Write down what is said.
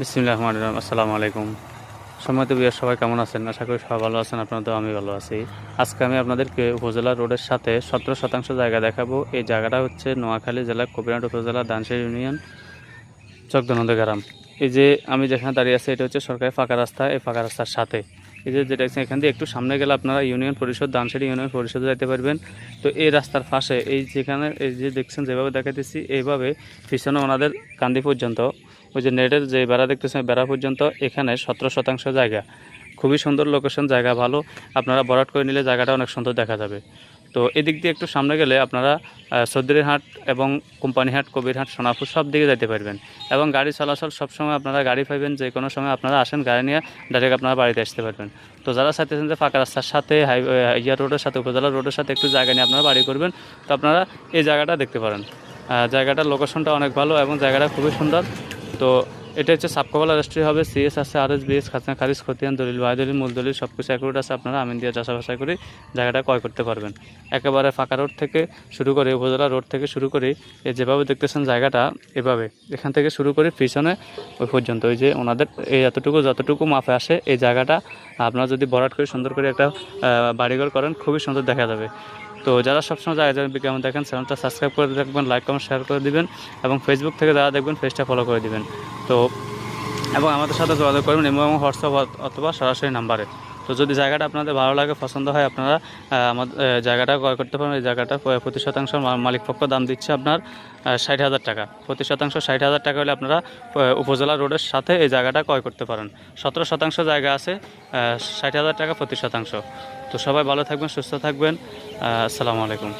বিসমিল্লাহ রহমান রহিম। আসসালামু আলাইকুম। সম্মানিত বিয়ার সবাই কেমন আছেন? আশা করি সবাই ভালো আছেন, আপনারা তো আমি ভালো আছি। আজকে আমি আপনাদেরকে উপজেলা রোডের সাথে সতেরো শতাংশ জায়গা দেখাবো। এই জায়গাটা হচ্ছে নোয়াখালী জেলার কবিরাট উপজেলা দানসের ইউনিয়ন চকদনন্দ গ্রাম। এই যে আমি যেখানে দাঁড়িয়ে আছি, এটা হচ্ছে সরকারি ফাঁকা রাস্তা। এই ফাঁকা রাস্তার সাথে এই যে যেটা এখান দিয়ে একটু সামনে গেলে আপনারা ইউনিয়ন পরিষদ দানসেরি ইউনিয়ন পরিষদে যেতে পারবেন। তো এই রাস্তার পাশে এই যেখানে, এই যে দেখছেন, যেভাবে দেখাতেছি এইভাবে পিছনে ওনাদের কান্দি পর্যন্ত ওই যে নেটের যে বেড়া দেখতেছেন বেড়া পর্যন্ত এখানে সতেরো শতাংশ জায়গা। খুবই সুন্দর লোকেশন জায়গা ভালো। আপনারা বরাট করে নিলে জায়গাটা অনেক সুন্দর দেখা যাবে। তো এদিক দিয়ে একটু সামনে গেলে আপনারা হাট এবং কোম্পানিহাট, কবিরহাট, সোনাপুর সব দিকে যেতে পারবেন। এবং গাড়ি চলাচল সবসময় আপনারা গাড়ি পাইবেন, যে কোনো সময় আপনারা আসেন, গাড়ি নিয়ে ডাইরেক্ট আপনারা বাড়িতে আসতে পারবেন। তো যারা চাইতেছেন যে ফাঁকা রাস্তার সাথে হাইওয়ে ইয়া রোডের সাথে, উপজেলা রোডের সাথে একটু জায়গা নিয়ে আপনারা বাড়ি করবেন, তো আপনারা এই জায়গাটা দেখতে পারেন। জায়গাটার লোকেশনটা অনেক ভালো এবং জায়গাটা খুবই সুন্দর। তো এটা হচ্ছে সাবকবালা রেস্ট্রি হবে সিএস আছে আর এস বিএস খাজনা, খারিজ, খতিয়ান, দলিল বাই মূল দলিল সব কিছু অ্যাকুরেট আছে, আপনারা আমিন দিয়ে যাচা বাছাই করে জায়গাটা ক্রয় করতে পারবেন। একেবারে ফাঁকা রোড থেকে শুরু করে, উপজেলা রোড থেকে শুরু করে এই যেভাবে দেখতেছেন জায়গাটা, এভাবে। এখান থেকে শুরু করে পিছনে ওই পর্যন্ত, ওই যে ওনাদের এই এতটুকু, যতটুকু মাপে আসে, এই জায়গাটা, আপনারা যদি ভরাট করে সুন্দর করে একটা বাড়িঘর করেন, খুবই সুন্দর দেখা যাবে। তো যারা সবসময় যায় যাবেন বিজ্ঞাপন দেখেন চ্যানেলটা সাবস্ক্রাইব করে রাখবেন লাইক কমেন্ট শেয়ার করে দিবেন এবং ফেসবুক থেকে যারা দেখবেন পেজটা ফলো করে দিবেন। তো, এবং আমাদের সাথে যোগাযোগ করবেন এবং হোয়াটসঅ্যাপ অথবা সরাসরি নাম্বারে তো যদি জায়গাটা আপনাদের ভালো লাগে, পছন্দ হয়, আপনারা আমাদের জায়গাটা ক্রয় করতে পারেন এই জায়গাটা প্রতি শতাংশ মালিকপক্ষ মালিক পক্ষ দাম দিচ্ছে আপনার ষাট হাজার টাকা। প্রতি শতাংশ ষাট হাজার টাকা হলে আপনারা উপজেলা রোডের সাথে এই জায়গাটা ক্রয় করতে পারেন। সতেরো শতাংশ জায়গা আছে ষাট হাজার টাকা প্রতি শতাংশ। তো সবাই ভালো থাকবেন, সুস্থ থাকবেন। আসসালামু আলাইকুম।